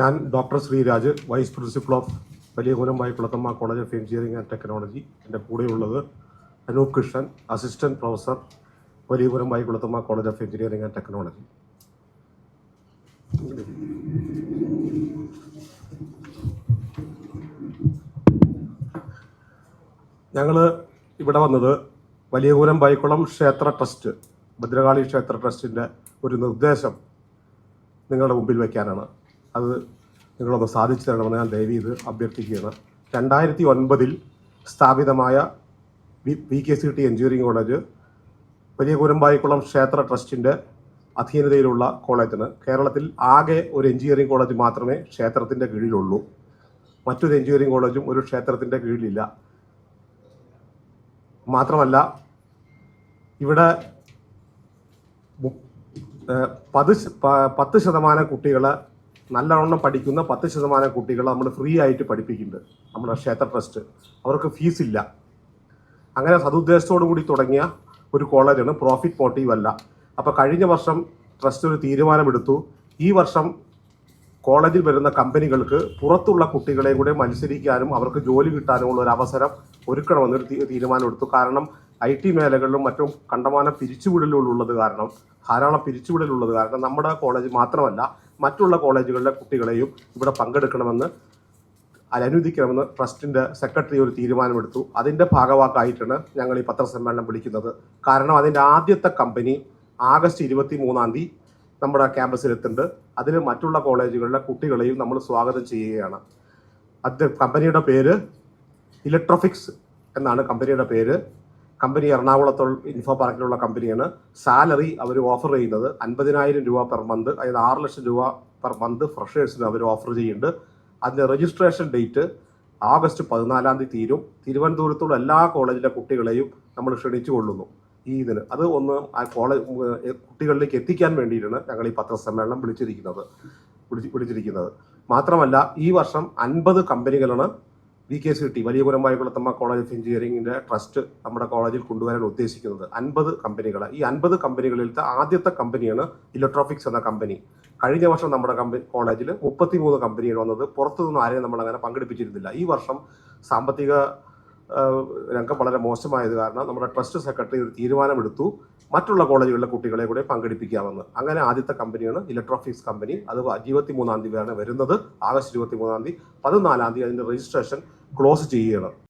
ഞാൻ doctor Sreeraj vice principal of Valiyakulam Kulathamma college of engineering and technology. എന്റെ കൂടെയുള്ളത് Anoop Krishnan assistant professor Valiyakulam Kulathamma college of engineering and technology. ഞങ്ങൾ ഇവിടെ വന്നത് വലിയകൂലം ബൈക്കുളം ക്ഷേത്ര trust Bhadrakali ക്ഷേത്ര ട്രസ്റ്റിന്റെ ഒരു നിർദ്ദേശം നിങ്ങളുടെ മുമ്പിൽ വയ്ക്കാനാണ് അത് നിങ്ങളൊന്ന് സാധിച്ചു തരണമെന്ന് ഞാൻ ദയവ് ചെയ്ത് അഭ്യർത്ഥിക്കുകയാണ്. രണ്ടായിരത്തി ഒൻപതിൽ സ്ഥാപിതമായ V K C T engineering college വലിയ കുരമ്പായിക്കുളം ക്ഷേത്ര ട്രസ്റ്റിന്റെ അധീനതയിലുള്ള കോളേജാണ്. കേരളത്തിൽ ആകെ ഒരു എഞ്ചിനീയറിംഗ് കോളേജ് മാത്രമേ ക്ഷേത്രത്തിന്റെ കീഴിലുള്ളൂ. മറ്റൊരു എഞ്ചിനീയറിംഗ് കോളേജും ഒരു ക്ഷേത്രത്തിന്റെ കീഴിലില്ല. മാത്രമല്ല ഇവിടെ പത് പത്ത് ശതമാനം കുട്ടികളെ നല്ലവണ്ണം പഠിക്കുന്ന പത്ത് ശതമാനം കുട്ടികൾ നമ്മൾ ഫ്രീ ആയിട്ട് പഠിപ്പിക്കുന്നുണ്ട്. നമ്മുടെ ക്ഷേത്ര ട്രസ്റ്റ്. അവർക്ക് ഫീസ് ഇല്ല. അങ്ങനെ സതുദ്ദേശത്തോടു കൂടി തുടങ്ങിയ ഒരു കോളേജാണ് പ്രോഫിറ്റ് മോട്ടീവ് അല്ല. അപ്പോൾ കഴിഞ്ഞ വർഷം ട്രസ്റ്റ് ഒരു തീരുമാനമെടുത്തു. ഈ വർഷം കോളേജിൽ വരുന്ന കമ്പനികൾക്ക് പുറത്തുള്ള കുട്ടികളെയും കൂടെ മത്സരിക്കാനും അവർക്ക് ജോലി കിട്ടാനുമുള്ള ഒരു അവസരം ഒരുക്കണമെന്നൊരു തീരുമാനമെടുത്തു. കാരണം ഐ ടി മേഖലകളിലും മറ്റും കണ്ടമാനം പിരിച്ചുവിടലുള്ളത് കാരണം ധാരാളം പിരിച്ചുവിടലുള്ളത് കാരണം നമ്മുടെ കോളേജ് മാത്രമല്ല മറ്റുള്ള കോളേജുകളിലെ കുട്ടികളെയും ഇവിടെ പങ്കെടുക്കണമെന്ന് അനുവദിക്കണമെന്ന് ട്രസ്റ്റിന്റെ സെക്രട്ടറി ഒരു തീരുമാനമെടുത്തു. അതിന്റെ ഭാഗവാക്കായിട്ടാണ് ഞങ്ങൾ ഈ പത്രസമ്മേളനം വിളിക്കുന്നത്. കാരണം അതിന്റെ ആദ്യത്തെ കമ്പനി ആഗസ്റ്റ് ഇരുപത്തി മൂന്നാം തീയതി നമ്മുടെ ക്യാമ്പസിലെത്തുന്നുണ്ട്. അതിൽ മറ്റുള്ള കോളേജുകളിലെ കുട്ടികളെയും നമ്മൾ സ്വാഗതം ചെയ്യുകയാണ്. അത് കമ്പനിയുടെ പേര് ഇലക്ട്രോഫിക്സ് എന്നാണ് കമ്പനിയുടെ പേര്. കമ്പനി എറണാകുളത്തുള്ള ഇൻഫോ പാർക്കിലുള്ള കമ്പനിയാണ്. സാലറി അവർ ഓഫർ ചെയ്യുന്നത് അൻപതിനായിരം രൂപ പെർ മന്ത് അതായത് ആറ് ലക്ഷം രൂപ പെർ മന്ത് ഫ്രഷേഴ്സിന് അവർ ഓഫർ ചെയ്യുന്നുണ്ട്. അതിന്റെ രജിസ്ട്രേഷൻ ഡേറ്റ് ആഗസ്റ്റ് പതിനാലാം തീയതി തീരും. തിരുവനന്തപുരത്തുള്ള എല്ലാ കോളേജിലെ കുട്ടികളെയും നമ്മൾ ക്ഷണിച്ചു കൊള്ളുന്നു ഈ ഇതിന്. അത് ഒന്ന് ആ കോളേജ് കുട്ടികളിലേക്ക് എത്തിക്കാൻ വേണ്ടിയിട്ടാണ് ഞങ്ങൾ ഈ പത്രസമ്മേളനം വിളിച്ചിരിക്കുന്നത് വിളിച്ച് വിളിച്ചിരിക്കുന്നത്. മാത്രമല്ല ഈ വർഷം അൻപത് കമ്പനികളാണ് വി കെ സി ടി. വലിയ കുലമ്പായകുളത്തമ്മ കോളേജ് ഓഫ് എഞ്ചിനീയറിംഗിന്റെ ട്രസ്റ്റ് നമ്മുടെ കോളേജിൽ കൊണ്ടുവരാൻ ഉദ്ദേശിക്കുന്നത് അൻപത് കമ്പനികൾ ഈ അൻപത് കമ്പനികളിലത്തെ ആദ്യത്തെ കമ്പനിയാണ് ഇലക്ട്രോഫിക്സ് എന്ന കമ്പനി. കഴിഞ്ഞ വർഷം നമ്മുടെ കമ്പനി കോളേജിൽ മുപ്പത്തിമൂന്ന് കമ്പനികൾ വന്നത് പുറത്തുനിന്ന് ആരെയും നമ്മൾ അങ്ങനെ പങ്കെടുപ്പിച്ചിരുന്നില്ല. ഈ വർഷം സാമ്പത്തിക രംഗം വളരെ മോശമായത് കാരണം നമ്മുടെ ട്രസ്റ്റ് സെക്രട്ടറി ഒരു തീരുമാനമെടുത്തു. മറ്റുള്ള കോളേജുകളിലെ കുട്ടികളെ കൂടെ പങ്കെടുപ്പിക്കാമെന്ന്. അങ്ങനെ ആദ്യത്തെ കമ്പനിയാണ് ഇലക്ട്രോഫിക്സ് കമ്പനി. അത് ഇരുപത്തി മൂന്നാം തീയതിയാണ് വരുന്നത്. ആഗസ്റ്റ് ഇരുപത്തി മൂന്നാം തീയതി പതിനാലാം തീയതി അതിന്റെ രജിസ്ട്രേഷൻ ക്ലോസ് ചെയ്യുകയാണ്.